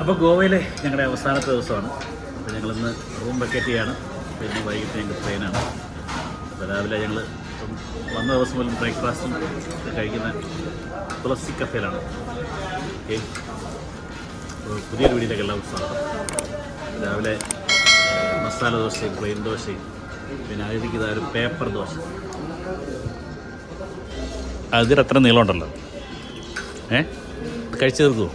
അപ്പോൾ ഗോവയിലെ ഞങ്ങളുടെ അവസാനത്തെ ദിവസമാണ്. അപ്പോൾ ഞങ്ങളിന്ന് റൂം വെക്കേറ്റ് ചെയ്യാണ്. പിന്നെ വൈകിട്ട് ഞങ്ങൾക്ക് ട്രെയിനാണ് അപ്പോൾ രാവിലെ ഞങ്ങൾ വന്ന ദിവസം മുതൽ ബ്രേക്ക്ഫാസ്റ്റും കഴിക്കുന്ന തുളസി കഫേലാണ്. ഓക്കെ. പുതിയ പുതിയൊരു വീടിലേക്ക് എല്ലാം സ്വാഗതം. രാവിലെ മസാല ദോശയും പ്ലെയിൻ ദോശയും പിന്നെ അതിലേക്ക് ഒരു പേപ്പർ ദോശ. അതിരത്ര അത്ര നീളമുണ്ടല്ലോ. ഏ കഴിച്ചു തീർക്കുമോ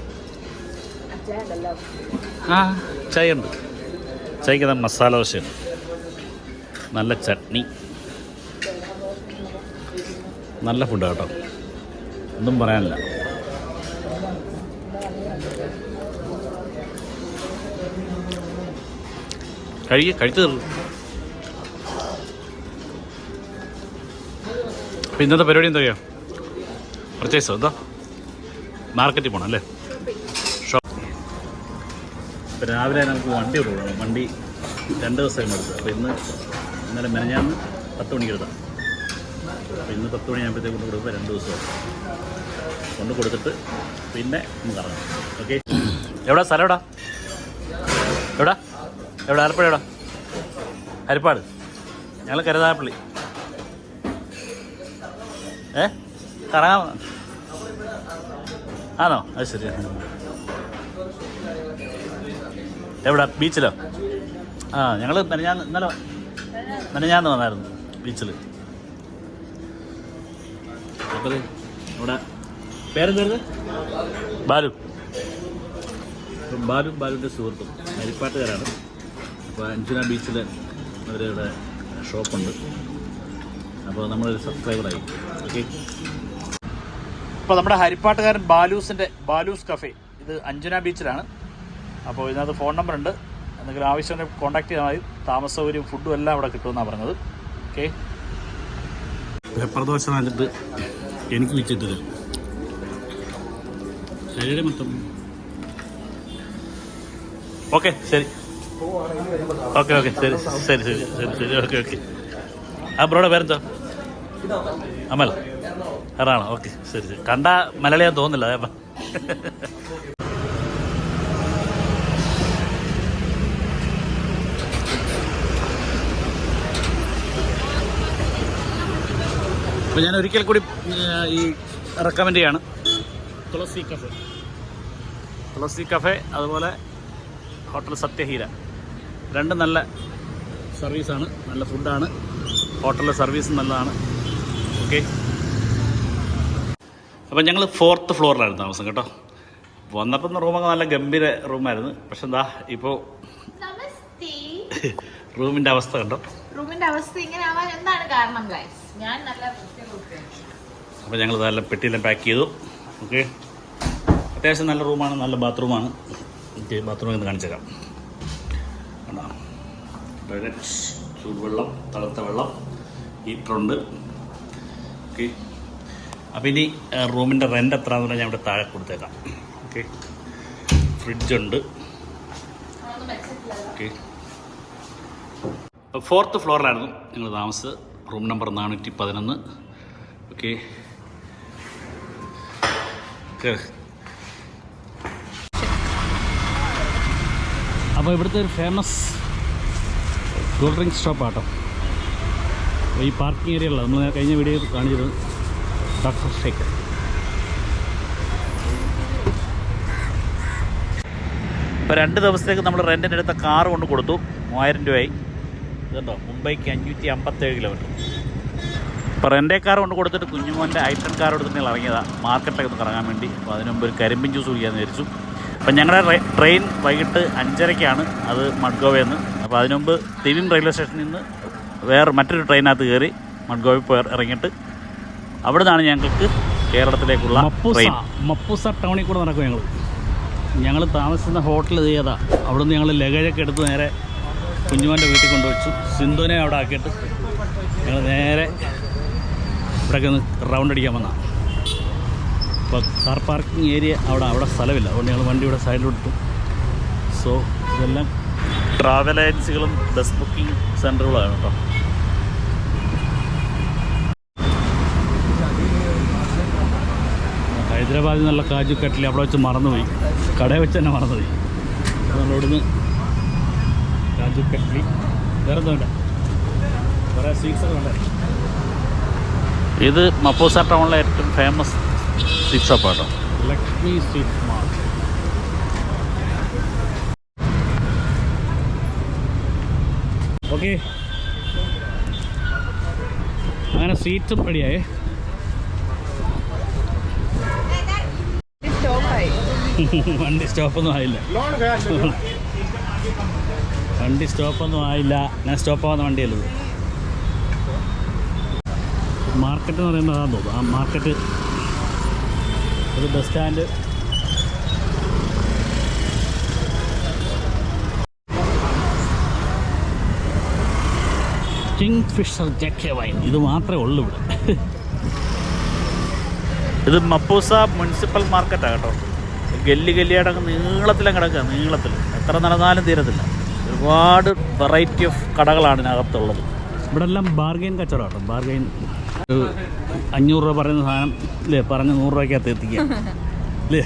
ആ ചായ ഉണ്ട് ചായക്ക് മസാല ദോശയുണ്ട് നല്ല ചട്നി. നല്ല ഫുഡ് കേട്ടോ. ഒന്നും പറയാനില്ല. കഴിയ കഴിച്ചു തീർന്നു. ഇന്നത്തെ പരിപാടി എന്താ പ്രത്യേകിച്ച് എന്താ മാർക്കറ്റിൽ പോകണം അല്ലേ? ഇപ്പം രാവിലെ നമുക്ക് വണ്ടി കൊടുക്കണം വണ്ടി രണ്ട് ദിവസം എടുത്തു അപ്പോൾ ഇന്ന് ഇന്നലെ മെനഞ്ഞാന്ന് പത്ത് മണിക്ക് എടുത്താൽ അപ്പോൾ ഇന്ന് പത്ത് മണിയാകുമ്പോഴത്തേക്ക് കൊണ്ട് കൊടുക്കുമ്പോൾ രണ്ട് ദിവസം കൊണ്ട് കൊടുത്തിട്ട് പിന്നെ നമുക്ക് ഇറങ്ങാം ഓക്കെ എവിടെ? സ്ഥലം എവിടെ? എവിടെ? എവിടെ? ആലപ്പുഴ എവിടെ? ഹരിപ്പാട്. ഞങ്ങൾ കരുതാപ്പള്ളി ഏ? കറങ്ങാ ആണോ? അത് ശരി. എവിടെ? ബീച്ചിലോ? ആ ഞങ്ങൾ മെനഞ്ഞാന്ന് ഇന്നലെ മെനഞ്ഞാന്ന് വന്നായിരുന്നു ബീച്ചിൽ ഇവിടെ പേരെന്തായിരുന്നു? ബാലു. അപ്പം ബാലു ബാലുവിന്റെ സുഹൃത്തും മരിപ്പാട്ടുകാരാണ് അപ്പോൾ അഞ്ചുന ബീച്ചിൽ അവരുടെ ഷോപ്പുണ്ട്. അപ്പോൾ നമ്മളൊരു സബ്സ്ക്രൈബറായി. ഓക്കെ. ഇപ്പോൾ നമ്മുടെ ഹരിപ്പാട്ടുകാരൻ ബാലൂസിന്റെ ബാലൂസ് കഫേ. ഇത് അഞ്ജന ബീച്ചിലാണ്. അപ്പോൾ ഇതിനകത്ത് ഫോൺ നമ്പർ ഉണ്ട്. എന്തെങ്കിലും ആവശ്യമുണ്ടെങ്കിൽ കോൺടാക്ട് ചെയ്താൽ മതി. താമസ സൗകര്യം ഫുഡും എല്ലാം അവിടെ കിട്ടുമെന്നാണ് പറഞ്ഞത്. ഓക്കെ പെപ്പർ ദോശ വന്നിട്ട് എനിക്ക് വെച്ചിട്ട് ശരീരം മൊത്തം. ഓക്കെ ശരി. ഓക്കെ ഓക്കെ ശരി ശരി ശരി ശരി ശരി ഓക്കെ ഓക്കെ ആ ബ്രോയുടെ പേരെന്താ? അമൽ. എറാണോ ഓക്കെ ശരി ശരി. കണ്ട മലയാളിയാൻ തോന്നുന്നില്ല അതേപ്പം അപ്പോൾ ഞാൻ ഒരിക്കൽ കൂടി ഈ റെക്കമെൻഡ് ചെയ്യാണ്. തുളസി കഫേ. തുളസി കഫേ അതുപോലെ ഹോട്ടൽ സത്യഹീര. രണ്ടും നല്ല സർവീസാണ് നല്ല ഫുഡാണ് ഹോട്ടലിലെ സർവീസ് നല്ലതാണ്. ഓക്കെ അപ്പം ഞങ്ങൾ ഫോർത്ത് ഫ്ലോറിലായിരുന്നു താമസം കേട്ടോ. വന്നപ്പം റൂമൊക്കെ നല്ല ഗംഭീര റൂമായിരുന്നു പക്ഷെ എന്താ ഇപ്പോൾ റൂമിന്റെ അവസ്ഥ കണ്ടോ? റൂമിന്റെ അവസ്ഥ ഇങ്ങനെ ആവാൻ എന്താണ് കാരണം അപ്പോൾ ഞങ്ങൾ നല്ല പെട്ടിയെല്ലാം പാക്ക് ചെയ്തു. ഓക്കെ അത്യാവശ്യം നല്ല റൂമാണ് നല്ല ബാത്റൂമാണ് ഓക്കെ ബാത്റൂമിൽ നിന്ന് കാണിച്ചേക്കാം കണ്ടോ? ടോയ്ലറ്റ് ചൂടുവെള്ളം തണുത്ത വെള്ളം ഹീറ്ററുണ്ട് ഓക്കെ അപ്പോൾ ഇനി റൂമിന്റെ റെന്റ് എത്രയാണെന്ന് പറഞ്ഞാൽ ഞാൻ ഇവിടെ താഴെ കൊടുത്തേക്കാം. ഓക്കെ ഫ്രിഡ്ജുണ്ട് ഓക്കെ ഫോർത്ത് ഫ്ലോറിലായിരുന്നു ഞങ്ങൾ താമസിച്ചത്. റൂം നമ്പർ നാനൂറ്റി പതിനൊന്ന് ഓക്കെ. അപ്പോൾ ഇവിടുത്തെ ഒരു ഫേമസ് കൂൾ ഡ്രിങ്ക്സ് ഷോപ്പാട്ടോ ഈ പാർക്കിംഗ് ഏരിയ ഉള്ളത് നമ്മൾ കഴിഞ്ഞ വീഡിയോ കാണിച്ചത് ഡോക്ടർ ഷേക്ക് ഇപ്പോൾ രണ്ട് ദിവസത്തേക്ക് നമ്മൾ റെന്റിന് എടുത്ത കാർ കൊണ്ട് കൊടുത്തു മൂവായിരം രൂപയായി. ഇതുണ്ടോ മുംബൈക്ക് അഞ്ഞൂറ്റി അമ്പത്തേഴ് കിലോമീറ്റർ ഇപ്പോൾ റെന്റെ കാർ കൊണ്ട് കൊടുത്തിട്ട് കുഞ്ഞുമോന്റെ ഐറ്റൻ കാർ കൊടുത്തിട്ട് ഞങ്ങൾ ഇറങ്ങിയതാണ് മാർക്കറ്റൊക്കെ ഒന്ന് കറങ്ങാൻ വേണ്ടി. അപ്പോൾ അതിന് മുമ്പ് ഒരു കരിമ്പിൻ ജ്യൂസ് കുടിക്കാമെന്ന് വിചാരിച്ചു. അപ്പം ഞങ്ങളുടെ ട്രെയിൻ വൈകിട്ട് അഞ്ചരയ്ക്കാണ് അത് മഡ്ഗോവയിൽ നിന്ന്. അപ്പോൾ അതിന് മുമ്പ് തിരിൻ റെയിൽവേ സ്റ്റേഷനിൽ നിന്ന് വേറെ മറ്റൊരു ട്രെയിനകത്ത് കയറി മഡ്ഗോവയിൽ പോയി ഇറങ്ങിയിട്ട് അവിടെ നിന്നാണ് ഞങ്ങൾക്ക് കേരളത്തിലേക്കുള്ള ട്രെയിൻ മപ്പൂസ ടൗണിൽ കൂടെ നടക്കും ഞങ്ങൾ ഞങ്ങൾ താമസിക്കുന്ന ഹോട്ടൽ ഇത് അവിടെ അവിടുന്ന് ഞങ്ങൾ ലഗേജൊക്കെ എടുത്ത് നേരെ കുഞ്ഞുമോന്റെ വീട്ടിൽ കൊണ്ടുവച്ചു. സിന്ധുവിനെ അവിടെ ആക്കിയിട്ട് ഞങ്ങൾ നേരെ ഇവിടെയൊക്കെ ഒന്ന് റൗണ്ട് അടിക്കാൻ വന്നതാണ് അപ്പോൾ കാർ പാർക്കിംഗ് ഏരിയ അവിടെ അവിടെ സ്ഥലമില്ല. അതുകൊണ്ട് ഞങ്ങൾ വണ്ടി ഇവിടെ സൈഡിലോട്ടു സോ ഇതെല്ലാം ട്രാവൽ ഏജൻസികളും ബസ് ബുക്കിംഗ് സെന്ററുകളാണ് കേട്ടോ. ഹൈദരാബാദിൽ നിന്നുള്ള കാജു കട്ടിൽ അവിടെ വെച്ച് മറന്നുപോയി. കടയിൽ വെച്ച് തന്നെ മറന്നുപോയി. നമ്മളിവിടുന്ന് കാജു കട്ട്ലി വേറെ ഒന്നുമില്ല കുറെ കുറേ ഉണ്ട്? ഇത് മപ്പോസ ടൗണിലെ ഏറ്റവും ഫേമസ് സ്വീറ്റ് ഷോപ്പാട്ടോ ലക്ഷ്മി സ്വീറ്റ് മാർട്ട് ഓക്കെ അങ്ങനെ സ്വീറ്റ്സും റെഡിയായേ വണ്ടി സ്റ്റോപ്പൊന്നും ആയില്ല. വണ്ടി സ്റ്റോപ്പൊന്നും ആയില്ല. ഞാൻ സ്റ്റോപ്പ് ആവുന്ന വണ്ടിയല്ലത് മാർക്കറ്റ് എന്ന് പറയുന്നത് അതാന്ന് തോന്നുന്നു. ആ മാർക്കറ്റ് ഒരു ബസ് സ്റ്റാൻഡ്. കിങ് ഫിഷർ ജക്കെ വൈൻ. ഇത് മാത്രമേ ഉള്ളൂ ഇവിടെ. ഇത് മപ്പൂസ മുനിസിപ്പൽ മാർക്കറ്റാണ് കേട്ടോ. ഗല്ലി ഗല്ലിയായിട്ടങ്ങ് നീളത്തിലും കിടക്കുക നീളത്തിൽ. എത്ര നടന്നാലും തീരത്തില്ല. ഒരുപാട് വെറൈറ്റി ഓഫ് കടകളാണ് ഇതിനകത്തുള്ളത്. ഇവിടെ എല്ലാം ബാർഗെയിൻ കച്ചവടം ബാർഗെയിൻ അഞ്ഞൂറ് രൂപ പറയുന്ന സാധനം അല്ലേ പറഞ്ഞ് നൂറ് രൂപയ്ക്കകത്ത് എത്തിക്കുക. അല്ലേ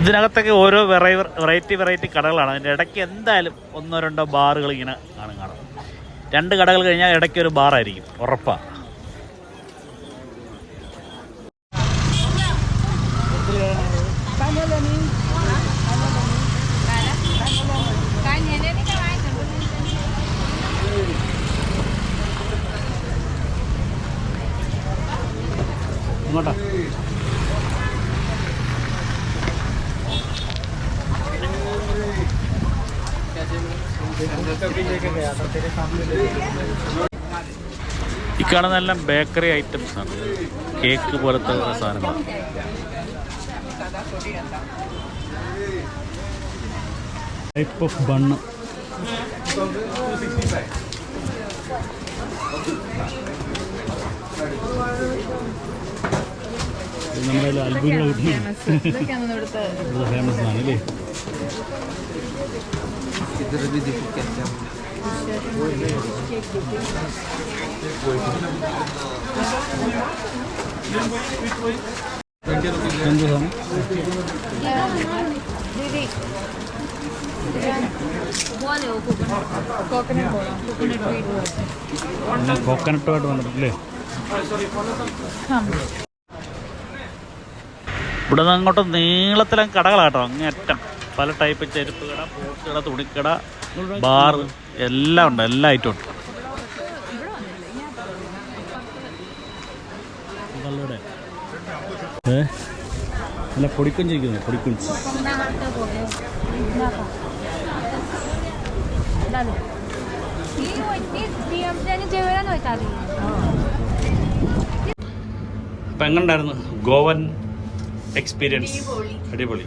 ഇതിനകത്തൊക്കെ ഓരോ വെറൈ വെറൈറ്റി വെറൈറ്റി കടകളാണ്. അതിന്റെ ഇടയ്ക്ക് എന്തായാലും ഒന്നോ രണ്ടോ ബാറുകൾ ഇങ്ങനെ കാണും കാണും. രണ്ട് കടകൾ കഴിഞ്ഞാൽ ഇടയ്ക്ക് ഒരു ബാറായിരിക്കും ഉറപ്പാണ് ഇങ്ങോട്ടാ. ഈ കാണുന്നതെല്ലാം ബേക്കറി ഐറ്റംസ് ആണ്. കേക്ക് പോലത്തെ സാധനങ്ങൾ. ടൈപ്പ് ഓഫ് ബണ്ണ് നമ്മുടെ അത്ഭുതങ്ങൾ കിട്ടുന്നത് ഫേമസ് ആണ് അല്ലേ എന്ത് കോക്കനട്ടുമായിട്ട് വന്നിട്ടില്ലേ ഇവിടെ നിന്ന് അങ്ങോട്ട് നീളത്തിലെ കടകളാണ് അങ്ങേറ്റം പല ടൈപ്പ് ചെരുപ്പ് കട പോസ്റ്റ് കട തുണിക്കട ബാർ എല്ലാം ഉണ്ട്. എല്ലാ ഐറ്റം ഉണ്ട്. നല്ല പൊടിക്കുഞ്ചി ഇരിക്കുന്നു പൊടിക്കുഞ്ചി. അപ്പം എങ്ങനെയുണ്ടായിരുന്നു ഗോവൻ എക്സ്പീരിയൻസ് അടിപൊളി.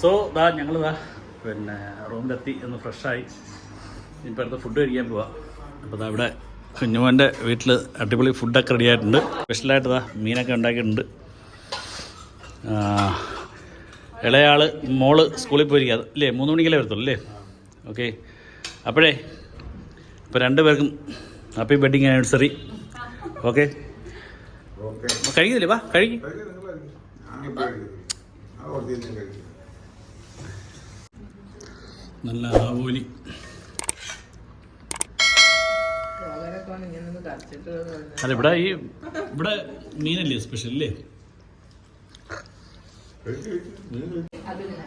സോ ദാ ഞങ്ങൾ ദാ പിന്നെ റൂമിലെത്തി ഒന്ന് ഫ്രഷായി. ഇനിയിപ്പോൾ അടുത്ത് ഫുഡ് കഴിക്കാൻ പോവാം. അപ്പോൾ ദാ ഇവിടെ കുഞ്ഞുമോന്റെ വീട്ടിൽ അടിപൊളി ഫുഡൊക്കെ റെഡി ആയിട്ടുണ്ട്. സ്പെഷ്യലായിട്ട് ദാ മീനൊക്കെ ഉണ്ടാക്കിയിട്ടുണ്ട്. ഇളയാൾ മോൾ സ്കൂളിൽ പോയിരിക്കുക അല്ലേ മൂന്ന് മണിക്കല്ലേ വരത്തുള്ളൂ അല്ലേ ഓക്കെ അപ്പോഴേ ഇപ്പോൾ രണ്ടുപേർക്കും ഹാപ്പി വെഡിങ് ആനിവേഴ്സറി ഓക്കെ കഴിക്കുന്നില്ലേ? വാ കഴിക്ക്. നല്ല ആവോലി. അല്ല ഇവിടെ ഈ ഇവിടെ മീനല്ലേ സ്പെഷ്യൽ അല്ലേ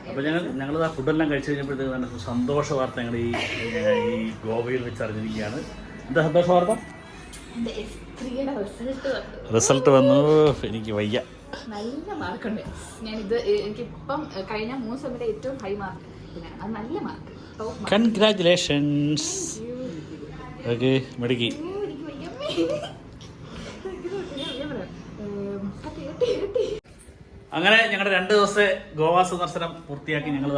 അപ്പോൾ ഞങ്ങൾ ഞങ്ങൾ ആ ഫുഡെല്ലാം കഴിച്ചു കഴിഞ്ഞപ്പോഴത്തേക്ക് നല്ല സന്തോഷ വാർത്ത ഞങ്ങൾ ഈ ഈ ഗോവയിൽ വെച്ച് അറിഞ്ഞിരിക്കുകയാണ് എന്താ സന്തോഷ വാർത്ത റിസൾട്ട് വന്നു. എനിക്ക് വയ്യ. നല്ല മാർക്കുണ്ട്. ഇത് എനിക്കിപ്പം കഴിഞ്ഞ മൂന്ന് സമയത്ത് ഏറ്റവും ഹൈ മാർക്ക് അത് നല്ല മാർക്ക് കൺഗ്രാറ്റുലേഷൻസ് ഓക്കെ മെടുക്കി. അങ്ങനെ ഞങ്ങളുടെ രണ്ട് ദിവസത്തെ ഗോവ സന്ദർശനം പൂർത്തിയാക്കി ഞങ്ങൾ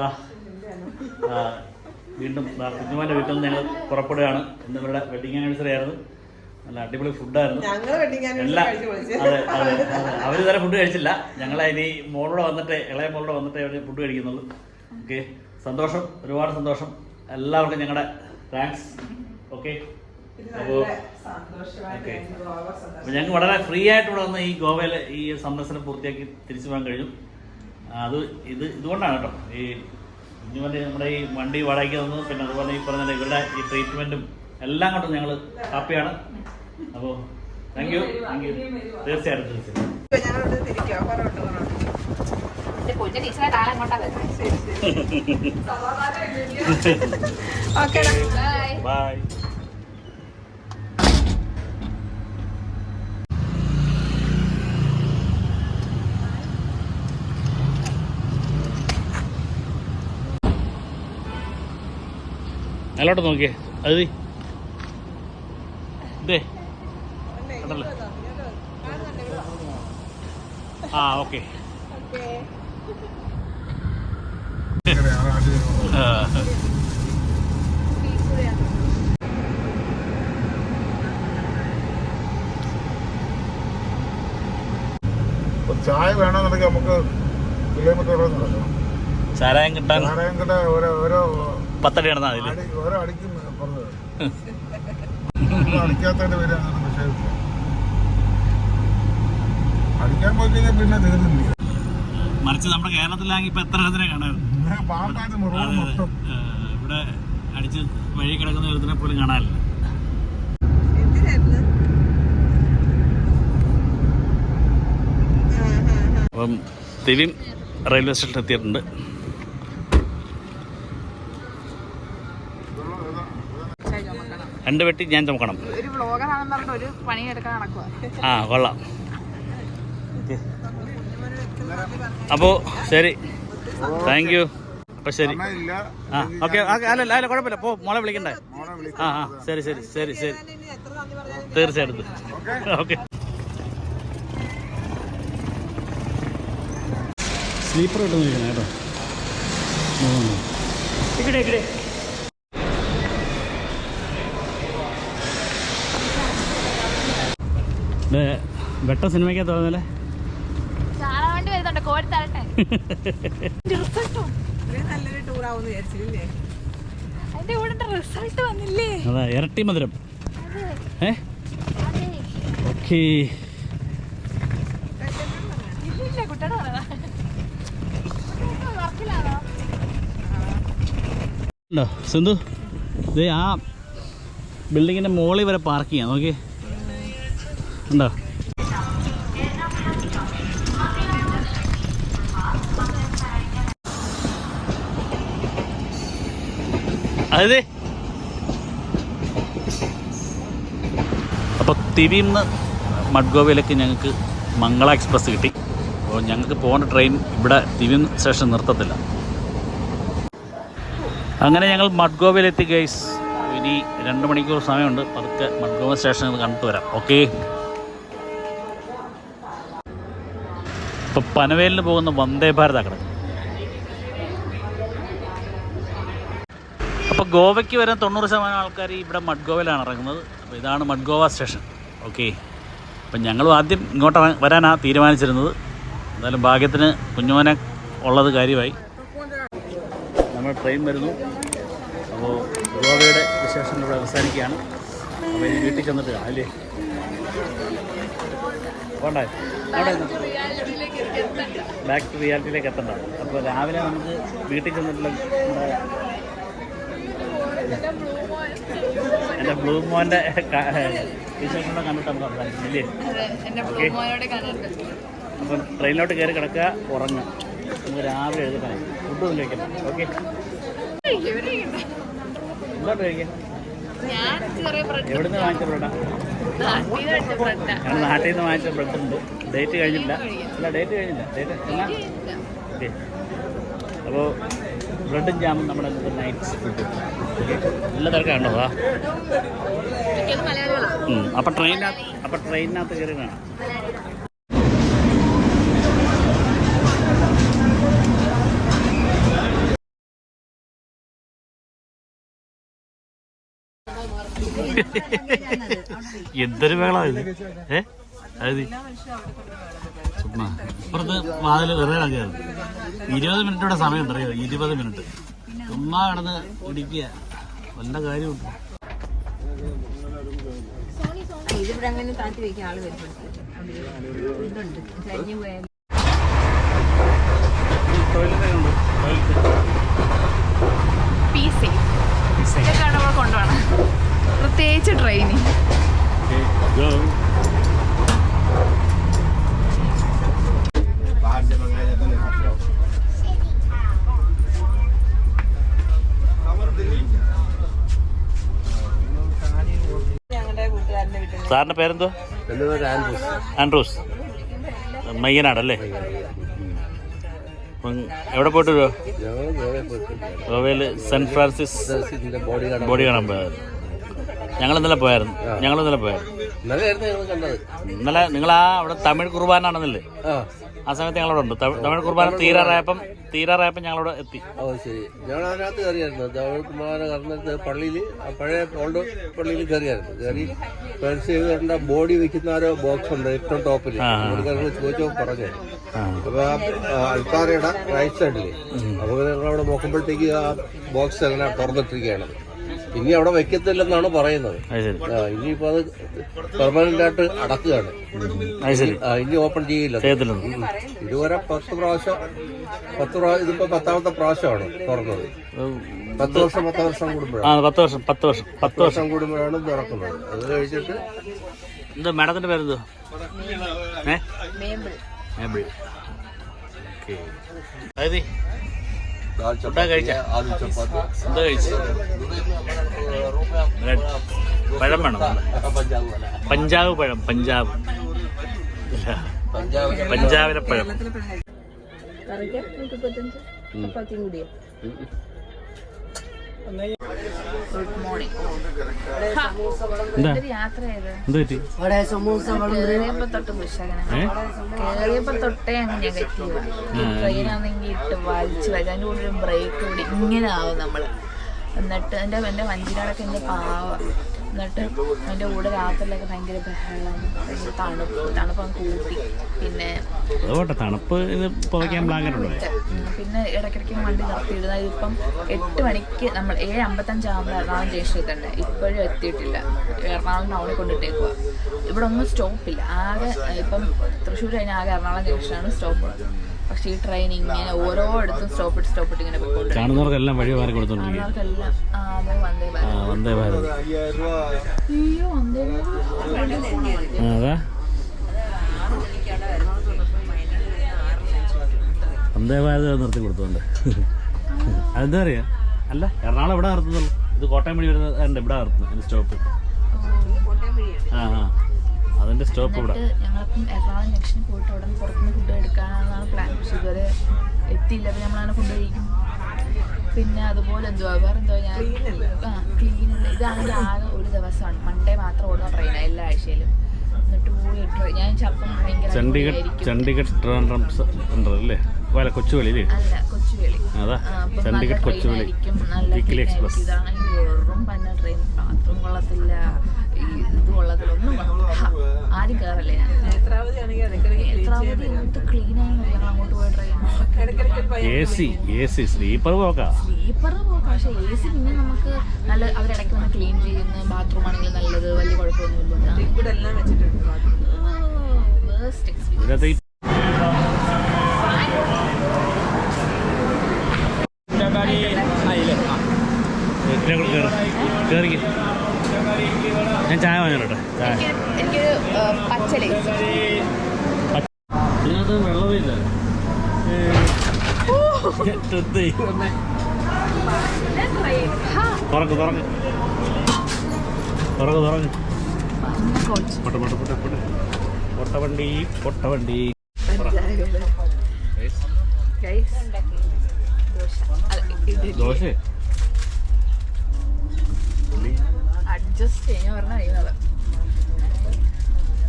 വീണ്ടും കുഞ്ഞുമാന്റെ വീട്ടിൽ നിന്ന് ഞങ്ങൾ പുറപ്പെടുകയാണ്. ഇന്ന് ഇവരുടെ വെഡിങ് ആനിവേഴ്സറി ആയിരുന്നു. നല്ല അടിപൊളി ഫുഡായിരുന്നു അതെ അതെ അതെ. അവർ ഇതുവരെ ഫുഡ് കഴിച്ചില്ല. ഞങ്ങൾ ഇനി മോളോടെ വന്നിട്ട് ഇളയ മോളോടെ വന്നിട്ടേ അവർ ഫുഡ് കഴിക്കുന്നുള്ളൂ. ഓക്കെ സന്തോഷം. ഒരുപാട് സന്തോഷം. എല്ലാവർക്കും ഞങ്ങളുടെ താങ്ക്സ് ഓക്കെ അപ്പോൾ ഓക്കെ അപ്പോൾ ഞങ്ങൾക്ക് വളരെ ഫ്രീ ആയിട്ട് ഇവിടെ വന്ന് ഈ ഗോവയിൽ ഈ സന്ദർശനം പൂർത്തിയാക്കി തിരിച്ചു പോകാൻ കഴിഞ്ഞു. അത് ഇത് ഇതുകൊണ്ടാണ് കേട്ടോ ഈ കുഞ്ഞുമന്റെ നമ്മുടെ ഈ വണ്ടി വാടകയ്ക്ക് തന്നു പിന്നെ അതുപോലെ ഈ പറഞ്ഞ ഇവരുടെ ഈ ട്രീറ്റ്മെന്റും എല്ലാം കൊണ്ടും ഞങ്ങൾ ഹാപ്പിയാണ്. അപ്പോൾ താങ്ക് യു താങ്ക് യു തീർച്ചയായിട്ടും തീർച്ചയായിട്ടും. ബൈ മേലോട്ട് നോക്കിയേ. അത് ഇതേ കണ്ടല്ലോ. ആ ഓക്കെ. ചായ വേണമെന്നുണ്ടെങ്കിൽ നമുക്ക് കിലോമീറ്റർ ചാരായം കിട്ടാൻ. ചാരായം കിട്ടാൻ ഓരോ ഓരോ പത്തടി നടന്നാൽ അതിൽ മറിച്ച് നമ്മുടെ കേരളത്തിലാണെങ്കിൽ ഇപ്പൊ എത്ര ഇടത്തിനെ കാണാറ് പിന്നെ പാമ്പായിട്ട് മുറിവ് മൊത്തം. ഇവിടെ അടിച്ച് വഴി കിടക്കുന്ന ഇടത്തിനെ പോലും കാണാറില്ല. അപ്പം തിരിയും റെയിൽവേ സ്റ്റേഷനിൽ എത്തിയിട്ടുണ്ട്. രണ്ട് വെട്ടി ഞാൻ ചുമക്കണം. ഒരു വ്ളോഗറാണെന്ന് പറഞ്ഞിട്ട് ഒരു പണി എടുക്കാൻ നടക്കുക ആ കൊള്ളാം. അപ്പോ ശരി. താങ്ക് യു അപ്പോൾ ശരി. സമയമില്ല. ആ ഓക്കെ അല്ല അല്ല കുഴപ്പമില്ല. പോ മോളെ വിളിക്കണ്ടേ? ആ ആ ശരി ശരി ശരി ശരി. തീർച്ചയായിട്ടും ഓക്കെ സ്ലീപ്പർ ഇട്ട് നോക്കണം കേട്ടോ. ഇവിടെ ഇവിടെ വെട്ട സിനിമയ്ക്കാ തോന്നല്ലേ വരുന്നുണ്ട് തരട്ടെ. നല്ലൊരു ടൂർ ആവുമെന്ന് വിചാരിച്ചില്ലേ അതിന്റെ കൂടെ റിസൾട്ട് വന്നില്ലേ? അതാ ഇരട്ടി മധുരം. ഏ? ഓക്കേ. സിന്ധു ഇത് ആ ബിൽഡിങ്ങിന്റെ മുകളിൽ വരെ പാർക്ക് ചെയ്യാം നോക്കി ഉണ്ടോ? അതെ അപ്പോൾ തിരിന്ന് മഡ്ഗോവയിലേക്ക് ഞങ്ങൾക്ക് മംഗള എക്സ്പ്രസ് കിട്ടി. അപ്പോൾ ഞങ്ങൾക്ക് പോകുന്ന ട്രെയിൻ ഇവിടെ തിവിൻ സ്റ്റേഷൻ നിർത്തത്തില്ല. അങ്ങനെ ഞങ്ങൾ മഡ്ഗോവയിലെത്തി ഗൈസ് ഇനി രണ്ട് മണിക്കൂർ സമയമുണ്ട്. പതുക്കെ മഡ്ഗോവ സ്റ്റേഷനിൽ കണ്ടിട്ട് വരാം ഓക്കെ ഇപ്പോൾ പനവേലിന് പോകുന്ന വന്ദേ ഭാരത് കിടക്കും അപ്പോൾ ഗോവയ്ക്ക് വരാൻ തൊണ്ണൂറ് ശതമാനം ആൾക്കാർ ഇവിടെ മഡ്ഗോവയിലാണ് ഇറങ്ങുന്നത്. അപ്പോൾ ഇതാണ് മഡ്ഗോവ സ്റ്റേഷൻ. ഓക്കെ. അപ്പം ഞങ്ങളും ആദ്യം ഇങ്ങോട്ട് വരാനാണ് തീരുമാനിച്ചിരുന്നത്. എന്തായാലും ഭാഗ്യത്തിന് കുഞ്ഞുമോനെ ഉള്ളത് കാര്യമായി. നമ്മൾ ട്രെയിൻ വരുന്നു. അപ്പോൾ ഗോവയുടെ വിശേഷം ഇവിടെ അവസാനിക്കുകയാണ്. അപ്പോൾ വീട്ടിൽ ചെന്നിട്ട് അല്ലേ? വേണ്ട അവിടെ ബാക്ക് ടു റിയാലിറ്റിയിലേക്ക് എത്തണ്ട? അപ്പോൾ രാവിലെ നമുക്ക് വീട്ടിൽ ചെന്നിട്ടുള്ള എന്റെ ബ്ലൂ മോന്റെ വിശേഷങ്ങളെ കണ്ടിട്ട് നമുക്ക് സംസാരിക്കും ഇല്ലേ? കണ്ടിട്ട് അപ്പം ട്രെയിനിലോട്ട് കയറി കിടക്കുക ഉറങ്ങുക. നമുക്ക് രാവിലെ എഴുതണം ഫുഡൊന്നും കഴിക്കണം ഓക്കെ എന്തോട്ട് കഴിക്കാം എവിടുന്ന് വാങ്ങിച്ച ബ്രെഡാ? നാട്ടിൽ നിന്ന് വാങ്ങിച്ച ബ്രെഡ്. ഉണ്ട് ഡേറ്റ് കഴിഞ്ഞില്ല. അല്ല ഡേറ്റ് കഴിഞ്ഞില്ല. ഡേറ്റ് എന്നാ? ഓക്കെ അപ്പോൾ ബ്രെഡും ജാമും നമ്മുടെ നൈറ്റ് ഫുഡ് നല്ല തിരക്കാണോ മലയാളികളാണ് അപ്പം ട്രെയിനിനകത്ത് അപ്പം ട്രെയിനിനകത്ത് കയറി കാണാം. എന്തൊരു വേള ഏ? അത് ഇപ്പുറത്ത് വാതിൽ വെറുതെ കിടക്കുകയാണ് ഇരുപത് മിനിറ്റോടെ സമയം അറിയോ ഇരുപത് മിനിറ്റ്. ചുമ്മാ കിടന്ന് ഇടിക്കുക. വല്ല കാര്യമുണ്ട് അങ്ങനെ താത്തി ആൾ പോയാൽ കൊണ്ടുപോകണം. പ്രത്യേകിച്ച് ട്രെയിനിങ് സാറിന്റെ പേരെന്തോ ആൻഡ്രൂസ്. മയ്യനാടല്ലേ? എവിടെ പോയിട്ട് ഗോവയിൽ സെന്റ് ഫ്രാൻസിസ് ബോഡി കാണാൻ പോയായിരുന്നു ഞങ്ങൾ ഇന്നലെ പോയായിരുന്നു. ഞങ്ങൾ ഇന്നലെ പോയായിരുന്നു. ഇന്നലെ നിങ്ങൾ ആ അവിടെ തമിഴ് കുർബാന കുർബാനാണെന്നല്ലേ ആ. സമയത്ത് ഞങ്ങളവിടെ ഉണ്ട്. തമിഴ് തമിഴ് കുർബാന തീരാറായപ്പം തീരാറായപ്പം ഞങ്ങളവിടെ എത്തി. ഓ ശരി. ഞങ്ങൾ അതിനകത്ത് കയറിയായിരുന്നു. ദൗൽകുമാര കർണത്ത് പള്ളിയിൽ പഴയ ഓൾഡ് പള്ളിയിൽ കയറിയായിരുന്നു. കയറി ചെയ്തിട്ട് ബോഡി വെക്കുന്ന ഓരോ ബോക്സ് ഉണ്ട് ഏറ്റവും ടോപ്പിൽ ചോദിച്ചോ പറഞ്ഞു. അപ്പൊ ആ അൽത്താരയുടെ റൈറ്റ് സൈഡിൽ അപ്പൊ ഞങ്ങൾ അവിടെ നോക്കുമ്പോഴത്തേക്ക് ആ ബോക്സ് അങ്ങനെ തുറന്നിട്ടിരിക്കുകയാണ്. ഇനി അവിടെ വെക്കത്തില്ലെന്നാണ് പറയുന്നത്. ഇനിയിപ്പോ അത് പെർമനന്റ് ആയിട്ട് അടക്കുകയാണ്. ഇനി ഓപ്പൺ ചെയ്യില്ല. ഇതുവരെ പത്ത് പ്രാവശ്യം പത്ത് പ്രാവശ്യം ഇതിപ്പോ പത്താമത്തെ പ്രാവശ്യമാണ് തുറന്നത്. പത്ത് വർഷം പത്ത് വർഷം ആ കൂടുമ്പോഴാണ് പത്ത് വർഷം പത്ത് വർഷം പത്ത് വർഷം. കൂടുമ്പോഴാണ് തുറക്കുന്നത്. അത് കഴിച്ചിട്ട് എന്താ മാഡത്തിന്റെ പേരെന്തോ ഏ? മേബിൾ ചപ്പാത്തി ചപ്പാത്തി. എന്താ പഴം വേണം പഞ്ചാബ് പഴം പഞ്ചാബ്. പഞ്ചാബിലെ പഴം. കറിക്ക് മുപ്പത്തഞ്ച് ചപ്പാത്തിയും കൂടിയോ. തൊട്ട് ദുശകനം കേറിയപ്പോ തൊട്ടേ അങ്ങ് നെഗറ്റീവ് ട്രെയിനാണെങ്കിൽ ഇട്ട് വലിച്ചു വലിച്ച് അതിന്റെ കൂടെ ഒരു ബ്രേക്ക് കൂടി. ഇങ്ങനെ ആവും നമ്മൾ. എന്നിട്ട് എന്റെ എന്റെ വഞ്ചിനോടൊക്കെ എന്റെ പാവ. എന്നിട്ട് അതിന്റെ കൂടെ രാത്രിയിലൊക്കെ ഭയങ്കര ബഹളം തണുപ്പ് തണുപ്പ് കൂട്ടി. പിന്നെ തണുപ്പ് പിന്നെ ഇടയ്ക്കിടയ്ക്ക് വണ്ടി നിർത്തിയിടുന്നത്. ഇതിപ്പം എട്ട് മണിക്ക് നമ്മൾ ഏഴ് അമ്പത്തഞ്ചാകുമ്പോൾ എറണാകുളം ജംഗ്ഷൻ എത്തണ്ടേ ഇപ്പോഴും എത്തിയിട്ടില്ല. എറണാകുളം ടൗണിൽ കൊണ്ടിട്ടേക്കുക ഇവിടെ ഒന്നും സ്റ്റോപ്പില്ല ആകെ ഇപ്പം തൃശ്ശൂർ കഴിഞ്ഞാൽ ആകെ എറണാകുളം ജംഗ്ഷനാണ് സ്റ്റോപ്പ് ഉള്ളത്. പക്ഷേ ഈ ട്രെയിൻ ഇങ്ങനെ ഓരോ ഇടത്തും സ്റ്റോപ്പ് ഇട്ട് സ്റ്റോപ്പ് ഇട്ട് ഇങ്ങനെ പോയിക്കൊണ്ടിരിക്കും. കാണുന്നവർക്കെല്ലാം വഴി മാറി കൊടുത്തോണ്ടിരിക്കും. ആ വന്ദേ ആ ഭാരത്. വന്ദേ ഭാരത്. അയ്യോ വന്ദേ ഭാരത്. ആ, അതാ. വന്ദേ ഭാരത് നിർത്തി കൊടുത്തോണ്ട്. അതെന്താ അറിയാ അല്ല എറണാകുളം ഇവിടെ നിർത്തുന്നുള്ളൂ? ഇത് കോട്ടയം വഴി വരുന്നത് ഇവിടെ നിർത്തുന്നു സ്റ്റോപ്പ് ആ ആ. അതിന്റെ സ്റ്റോപ്പ് ഇവിടെ. ഞങ്ങളിപ്പം എറണാകുളം ജംഗ്ഷനിൽ പോയിട്ട് അവിടെ നിന്ന് പുറത്തുനിന്ന് ഫുഡ് എടുക്കാനാണ് പ്ലാൻ പക്ഷെ ഇതുവരെ എത്തിയില്ല. അപ്പം നമ്മളങ്ങനെ ഫുഡ് കഴിക്കും. പിന്നെ അതുപോലെ എന്തുവാ? വേറെ എന്തോ ഞാൻ ആ ക്ലീൻ ഇതാണെങ്കിൽ ആകെ ഒരു ദിവസമാണ്. മൺഡേ മാത്രം ഓടുന്ന ട്രെയിനാണ് എല്ലാ ആഴ്ചയിലും. എന്നിട്ട് പോയി ട്രെയിൻ ഞാൻ ചിലപ്പം ഭയങ്കര ചണ്ഡീഗഡ്. ചണ്ഡീഗഡ് ട്രിവാൻഡ്രം സെന്റർ അല്ലേ? വല കൊച്ചുവേളി അല്ലേ അല്ല കൊച്ചുവേളി അതാ. നല്ല Chandigarh train Kochuveli weekly express. ഇതാണെങ്കിൽ വെറും പന്ന ട്രെയിൻ ബാത്റൂം കൊള്ളത്തില്ല. ഈ ഇത് കൊള്ളത്തില്ല. ഒന്നും കയറല്ലേ ഞാൻ നേത്രാവതി എന്ത് ക്ലീൻ ആയി ഞങ്ങൾ അങ്ങോട്ട് പോയ train A C A C sleeper പോക്കാ സ്ലീപ്പറിന് പോകാം പക്ഷെ എ സി പിന്നെ നമുക്ക് നല്ല അവരിടയ്ക്ക് വന്ന് ക്ലീൻ ചെയ്യുന്ന ബാത്റൂം ആണെങ്കിൽ നല്ലത് വലിയ കുഴപ്പമൊന്നുമില്ല ഇവിടെ എല്ലാം വെച്ചിട്ടുണ്ട് വേസ്റ്റ് എക്സ്പീരിയൻസ് ഇതിനകത്ത് ഈ ഇതിനകത്ത് കേറ്. കേറിക്ക്. ഞാൻ ചായ വാങ്ങിട്ടെ ചായ. എനിക്കൊരു ആ, പച്ച ലേസ് ഇതിനകത്ത് വെള്ളമില്ല. തുറക്ക് തുറക്ക്. തുറക്ക് തുറക്ക്. കോച്ച്. പൊട്ട പൊട്ട പൊട്ട പൊട്ട. പൊട്ടവണ്ടി പൊട്ടവണ്ടി. ഗൈസ്. ദോശ. അല്ല, ഇഡ്ഡലി. ദോശ. അഡ്ജസ്റ്റ് ചെയ്യാൻ പറഞ്ഞ കഴിയുന്നത്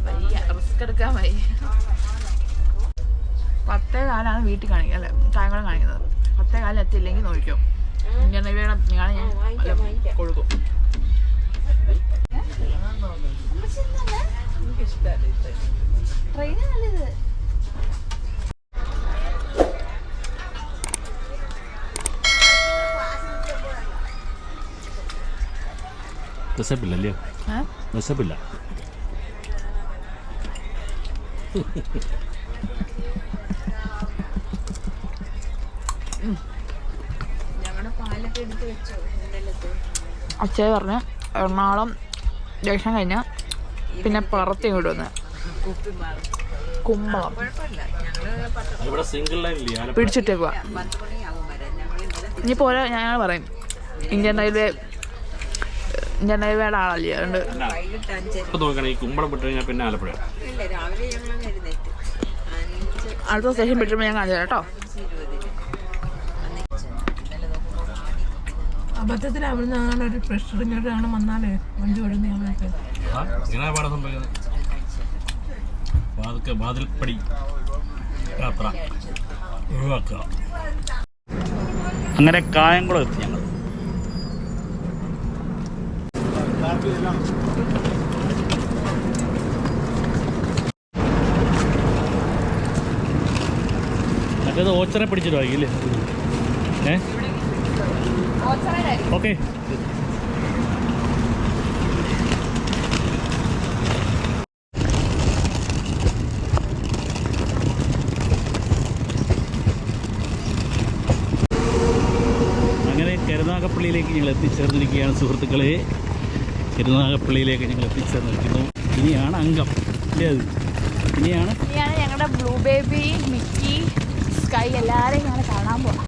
വയ്യ റിസ്ക് എടുക്കാൻ വയ്യ. പത്തേ കാലാണ് വീട്ടിൽ കാണിക്കുക അല്ലെ താങ്കളെ കാണിക്കുന്നത്. പത്തേ കാലം എത്തിയില്ലെങ്കിൽ നോക്കിയോ ഇന്ത്യൻ റെയിൽവേയുടെ നിങ്ങളെ ഞാൻ കൊടുക്കും. ട്രെയിൻ എടുത്ത് വെച്ചോ ഇന്നലത്തെ അച്ഛൻ പറഞ്ഞു എറണാകുളം ജംഗ്ഷൻ കഴിഞ്ഞ പിന്നെ പറത്തി ഇങ്ങോട്ട് വന്ന്. കുമ്പളം. പിടിച്ചിട്ടേക്കുവാ. ഇനി പോലെ ഇവിടെ പിടിച്ചിട്ടേക്കുക ഇനിയിപ്പോൾ ഞങ്ങൾ പറയും. ഇന്ത്യൻ റെയിൽവേ റെയിൽവേയുടെ ആളല്ലേ ഇപ്പൊ നോക്കണം ഈ കുമ്പളം വിട്ട് കഴിഞ്ഞാൽ പിന്നെ ആലപ്പുഴ. ഇല്ല രാവിലെ ഞങ്ങൾ എഴുന്നേറ്റ് അഞ്ച് അടുത്ത സ്റ്റേഷൻ പിടിച്ചപ്പോൾ ഞാൻ കാണിച്ചു കേട്ടോ. അബദ്ധത്തിൽ അവിടുന്ന് അങ്ങനെ ഒരു പ്രഷർ ഇങ്ങോട്ട് കാണാൻ വന്നാലേ വണ്ടി ഓടുന്ന ഞങ്ങൾക്ക് ആ, ഇങ്ങനെ പാടാൻ സംഭവിക്കുന്നത്? വാതിൽക്ക വാതിൽപ്പടി യാത്ര ഒഴിവാക്കുക. അങ്ങനെ കായംകുളം എത്തി ഞങ്ങൾ മറ്റേത് ഓച്ചറെ പിടിച്ചിട്ട് വായിക്കില്ലേ ഏ? ഓക്കെ. അങ്ങനെ കരുനാഗപ്പള്ളിയിലേക്ക് ഞങ്ങൾ എത്തിച്ചേർന്നിരിക്കുകയാണ് സുഹൃത്തുക്കളെ. കരുനാഗപ്പള്ളിയിലേക്ക് ഞങ്ങൾ എത്തിച്ചേർന്നിരിക്കുന്നു ഇനിയാണ് അംഗം. അല്ലേ? അത് ഇനിയാണ് ഇനിയാണ് ഞങ്ങളുടെ ബ്ലൂ ബേബി മിക്കി സ്കൈ എല്ലാവരെയും ഞങ്ങൾ കാണാൻ പോകാം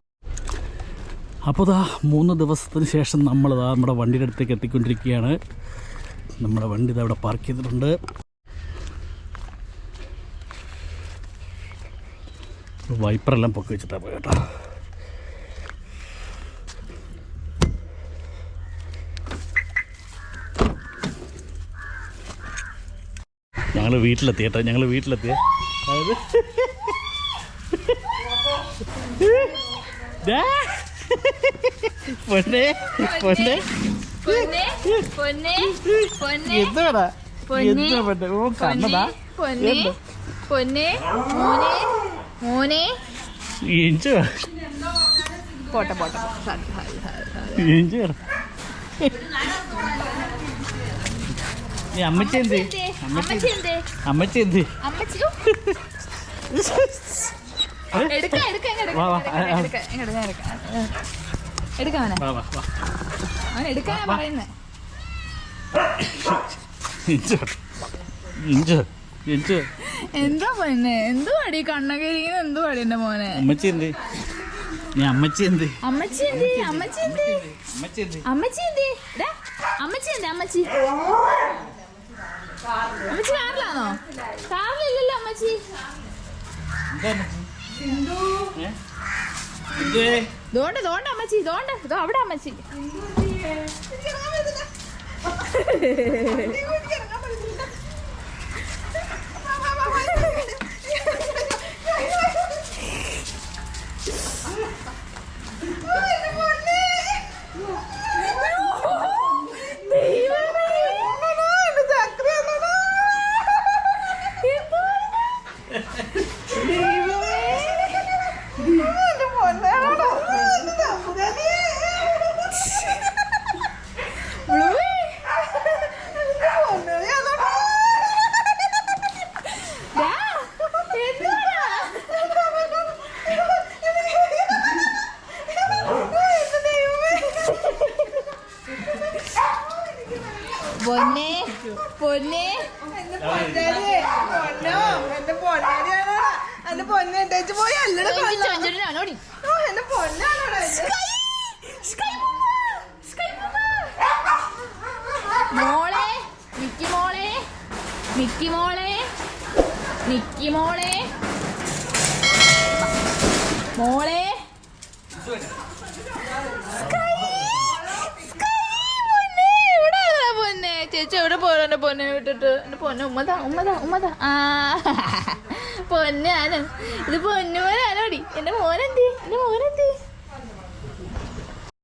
അപ്പോൾ ദാ മൂന്ന് ദിവസത്തിന് ശേഷം നമ്മൾ ദാ നമ്മുടെ വണ്ടിയുടെ അടുത്തേക്ക് എത്തിക്കൊണ്ടിരിക്കുകയാണ്. നമ്മുടെ വണ്ടി ഇത് അവിടെ പാർക്ക് ചെയ്തിട്ടുണ്ട്. വൈപ്പറെല്ലാം പൊക്കി വെച്ചിട്ടാണ് പോയി കേട്ടോ. ഞങ്ങൾ വീട്ടിലെത്തി കേട്ടോ ഞങ്ങൾ വീട്ടിലെത്തി. അതായത്. പൊന്നെ പൊന്നെ. എന്താ? ഓ മോനെ മോനെ. ഇഞ്ചു. പോട്ടെ പോട്ടെ അമ്മച്ചി. എന്തേ എന്ത് പൊന്നെ എന്തോ അടി കണ്ണകരി എന്തോ അടി എന്റെ മോനെ അമ്മച്ചി എന്ത് അമ്മച്ചി എന്ത് അമ്മച്ചി എന്ത് അമ്മച്ചി എന്ത് അമ്മച്ചി എന്ത് അമ്മച്ചി എന്ത് ഡാ, അമ്മച്ചി എന്തേ അമ്മച്ചി. അമ്മച്ചി കാറിലാണോ കാറിലില്ലല്ലോ അമ്മച്ചി. ദോണ്ട ദോണ്ട് അമ്മച്ചി ദോണ്ട ഇതോ അവിടെ അമ്മച്ചി. പൊന്നെ പൊന്നെ. എന്റെ പൊന്നാരിയാണോടാ എന്റെ പൊന്നേട്ടേച്ച് പോയി അല്ലട ചൊഞ്ചൊടിനാണോടി എന്റെ പൊന്നാണോടാ മോളെ മിക്കി മോളെ മിക്കി മോളെ മിക്കി മോളെ. മോളെ സ്കൈ, സ്കൈ, പൊന്നേ, ഇവിടെ ആരാ പൊന്നെ ചേച്ചി എവിടെ പോയോ എന്റെ പൊന്നെ വിട്ടിട്ട്. എന്റെ പൊന്നെ ഉമ്മതാ ഉമ്മതാ ഉമ്മതാ. ആ. പൊന്നാണ്. ഇത് പൊന്നുമോനാണോടി? എന്റെ മോനെന്തി? എന്റെ മോനെന്തി?